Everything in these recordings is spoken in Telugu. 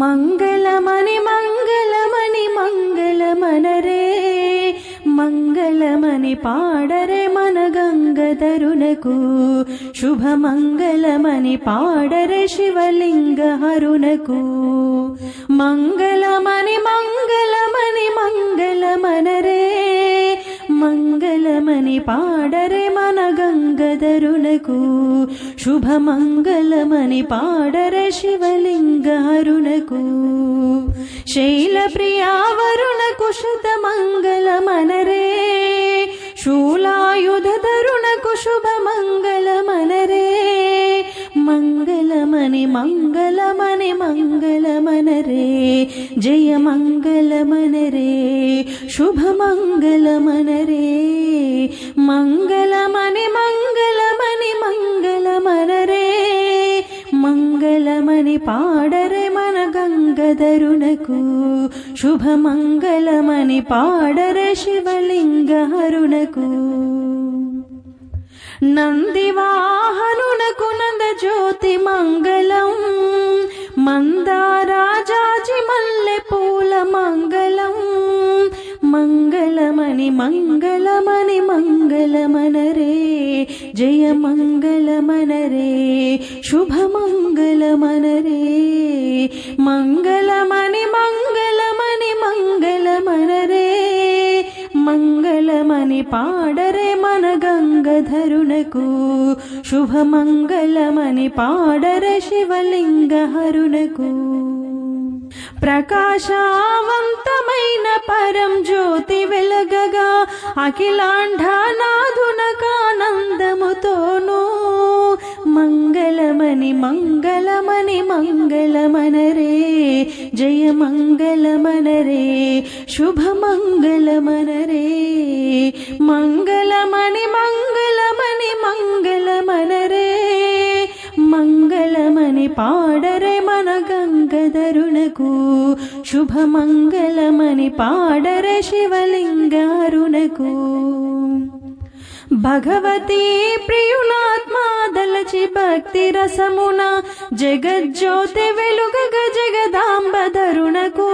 मङ्गलमणि मङ्गलमणि मङ्गलमनरे मङ्गलमणि पाडरे मन गङ्गरुनकू शुभ मङ्गलमणिपाडरे शिवलिङ्ग हरुणकू मङ्गलमनि मङ्गलमनि मङ्गलमनरे मङ्गलमणि पाडरे మంగళమని పాడరే మన గంగధరునకు శుభమంగళమని పాడరే శివలింగ హరునకు శైలప్రియావరుణకు శతమంగళమనరే శూలాయుధరునకు శుభమంగళమనరే మంగళమని మంగళమని మంగళమనరే జయ మంగళమనరే శుభమంగళమనరే మంగళమని మంగళమని గంగధరునకు శుభమంగళమని పాడరే శివలింగ హరునకు నందివాహనునకు నంద జ్యోతి మంగళం మందారాజాజి మల్లె పూల మంగళం మంగళమని మంగళమని మంగళమనరే జయ మంగళమనరే శుభమంగళమనరే. మంగళమని మంగళమని మంగళమనరే మంగళమని పాడరే మన గంగధరునకు. శుభమంగళమని పాడరే శివలింగ హరునకు ప్రకాశవంతమైన పరం జ్యోతి వెలగగా అఖిలాండానాథునకానందముతోనూ. మంగళమని మంగళమని మంగళమనరే జయ మంగళమనరే శుభమంగళమనరే మంగళమణి మంగళమణి మంగళమనరే మంగళమణి పాడరే మన గంగధరునకు శుభమంగళమని పాడరే శివలింగారునకు భగవతి ప్రియులాత్మాదలచి భక్తి రసమున జగజ్యోతి వెలుగగ జగదాంబధరునకు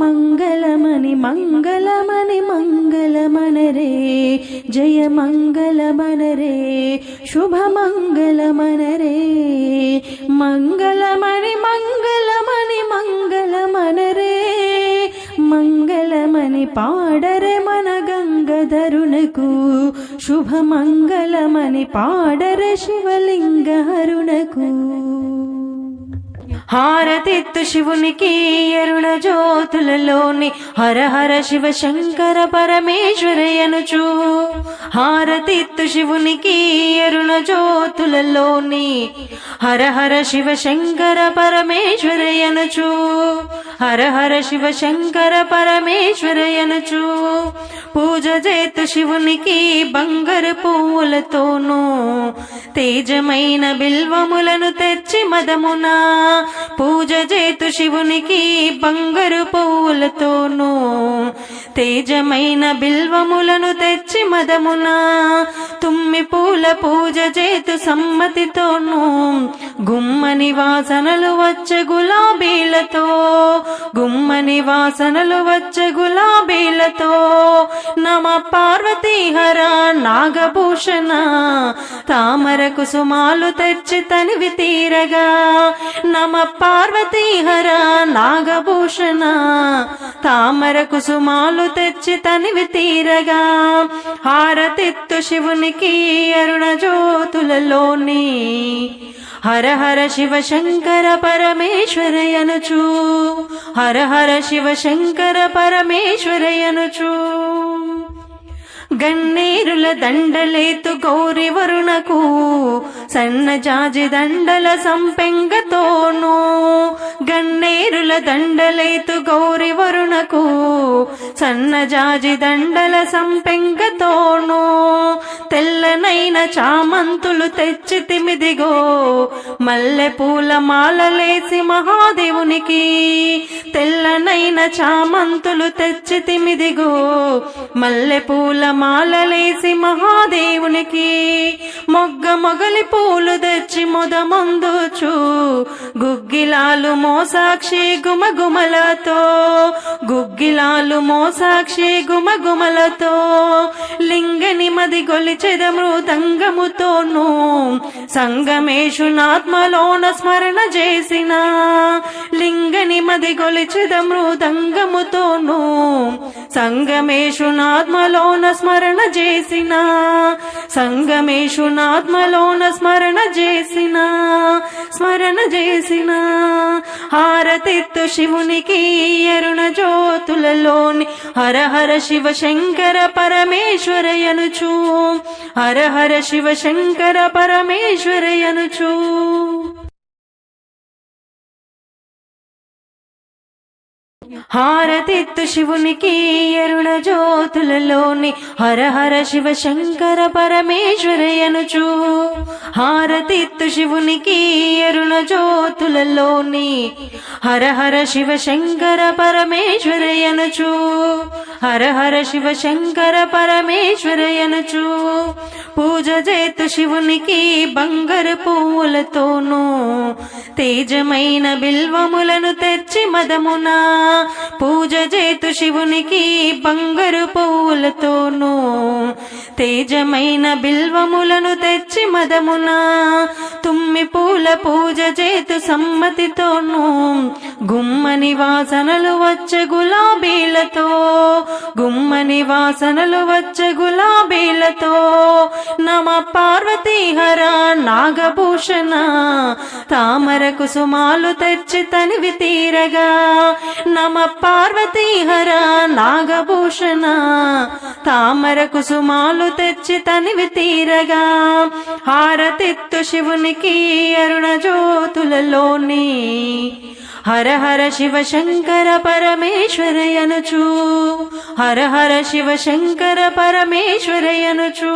మంగళమని మంగళమని మంగళమనరే జయ మంగళమనరే శుభ శుభమంగళమని పాడర శివలింగ హరునకు. హారతిత్తు శివునికి ఎరుణ జ్యోతులలోని హర హర శివ శంకర పరమేశ్వరయనుచు హారతిత్తు శివునికి ఎరుణ జ్యోతులలోని హర హర శివ శంకర పరమేశ్వరయనుచు హర హర శివ శంకర పరమేశ్వరయనుచు పూజ చేతు శివునికి బంగారు పువ్వులతోనూ తేజమైన బిల్వములను తెచ్చి మదమున పూజ చేతు శివునికి బంగారు పువ్వులతోనూ తేజమైన బిల్వములను తెచ్చి మదమునా. తుమ్మి పూల పూజ చేతు సమ్మతితోనూ గుమ్మని వాసనలు వచ్చే గులాబీలతో గుమ్మని వాసనలు వచ్చే గులాబీలతో నమ పార్వతీ హర నాగభూషణ తామర కుసుమాలు తెచ్చి తనివి తీరగా నమ పార్వతీ హర నాగభూషణ తామర కుసుమాలు తెచ్చి తనివి తీరగా హారతిత్తు శివునికి అరుణ అరుణజ్యోతులలోని హర హర శివ శంకర పరమేశ్వరయనుచు. హర హర శివ శంకర పరమేశ్వరయనుచు. గన్నేరుల దండలేతు గౌరి వరుణకు సన్న జాజి దండల సంపెంగతోను గన్నేరుల దండలేతు గౌరి వరుణకు సన్నజాజి దండల సంపెంగతోనూ తెల్లనైన చామంతులు తెచ్చి తిమిదిగో మల్లె పూల మాలలేసి మహాదేవునికి తెల్లనైన చామంతులు తెచ్చి తిమిదిగో మల్లె పూల మాలలేసి మహాదేవునికి మొగ్గ మొగలి పూలు తెచ్చి మొదమందుచు గుగ్గిలాలు మోసాక్షి గుమగుమలతో. గుగ్గిలాలు మోసాక్షి గుమగుమలతో. లింగని మది గొలిచెద మృదంగముతోను. సంగమేషునాత్మలోన స్మరణ చేసిన. లింగని మది గొలిచెద మృదంగముతోను. సంగమేషునాత్మలోన స్మరణ చేసిన. సంగమేశునాత్మలోన స్మరణ చేసిన. స్మరణ చేసిన. హారతిత్తు శివునికి అరుణ జ్యోతులలోని హర హర శివ శంకర పరమేశ్వరయనుచు. హర హర శివ శంకర పరమేశ్వరయనుచూ. హారతిత్తు శివునికి ఎరుణ జ్యోతులలోని హర హర శివ శంకర పరమేశ్వరయనుచు హారతిత్తు శివునికి ఎరుణ జ్యోతులలోని హర హర శివ శంకర పరమేశ్వరయనుచు హర హర శివ శంకర పరమేశ్వరయనుచు పూజ చేతు శివునికి బంగారు పువ్వులతోనూ తేజమైన బిల్వములను తెచ్చి మదమున. పూజ చేతు శివునికి బంగారు పువ్వులతోనూ తేజమైన బిల్వములను తెచ్చి మదమున తుమ్మి పూల పూజ చేతు సమ్మతితోను గుమ్మని వాసనలు వచ్చే గులాబీలతో గుమ్మని వాసనలు వచ్చే గులాబీలతో నమ పార్వతీహర నాగభూషణ తామర కుసుమాలు తెచ్చి తనివి తీరగా నమ పార్వతీహర నాగభూషణ తామర కుసుమాలు తెచ్చి తనివి తీరగా. హారతిత్తు శివునికి అరుణ జ్యోతులలోని హర హర శివ శంకర పరమేశ్వరయనుచు హర హర శివ శంకర పరమేశ్వరయనుచు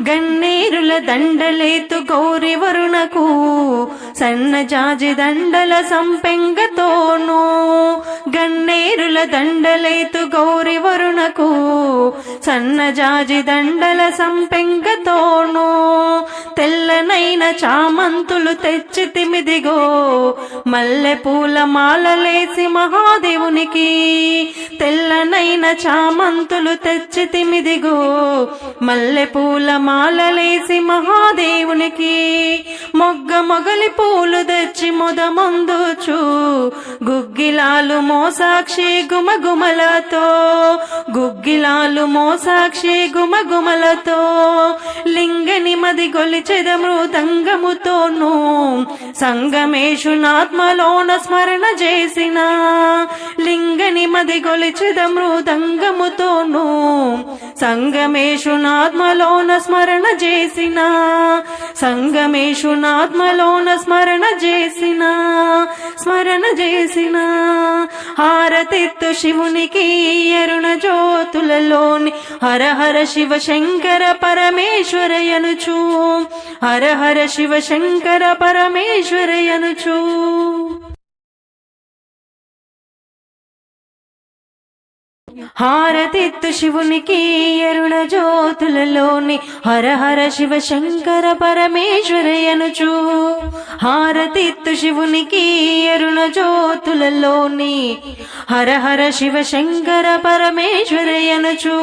గన్నేరుల దండలేతు గౌరి వరుణకు సన్నజాజి దండల సంపెంగతోనూ. గన్నేరుల దండలేతు గౌరి వరుణకు సన్నజాజి దండల సంపెంగతోనూ. తెల్లనైన చామంతులు తెచ్చి తిమిదిగో మల్లె పూల మాలలేసి మహాదేవునికి. తెల్లనైన చామంతులు తెచ్చి తిమిదిగో మల్లె పూల మాలలేసి మహాదేవునికి మొగ్గ మొగలి పూలు తెచ్చి మొదమందుచు. గుగ్గిలాలు మోసాక్షి గుమగుమలతో గుగ్గిలాలు మోసాక్షి గుమగుమలతో. లింగని మది గొలిచెద మృదంగముతోను సంగమేశునాత్మలోన స్మరణ చేసిన. లింగని మది గొలిచెద మృదంగముతోను సంగమేశునాత్మలోన స్మరణ చేసిన. సంగమేశునాత్మలోన స్మరణ చేసిన. స్మరణ చేసిన. హారతిత్తు శివునికి అరుణ జ్యోతులలోని హర హర శివ శంకర పరమేశ్వరయనుచు. హర హర శివ శంకర పరమేశ్వరయనుచు. హారతిత్తు శివునికి ఎరుణ జ్యోతులలోని హర హర శివ శంకర పరమేశ్వరయనుచు హారతిత్తు శివునికి ఎరుణ జ్యోతులలోని హర హర శివ శంకర పరమేశ్వరయనుచు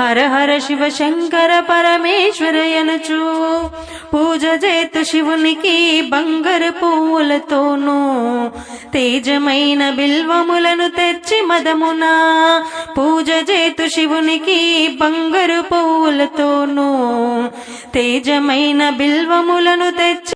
హర హర శివ శంకర పరమేశ్వరయనుచు పూజ చేతు శివునికి బంగారు పువ్వులతోనూ తేజమైన బిల్వములను తెచ్చి మదమున పూజ చేతు శివునికి బంగారు పువ్వులతోనూ తేజమైన బిల్వములను తెచ్చి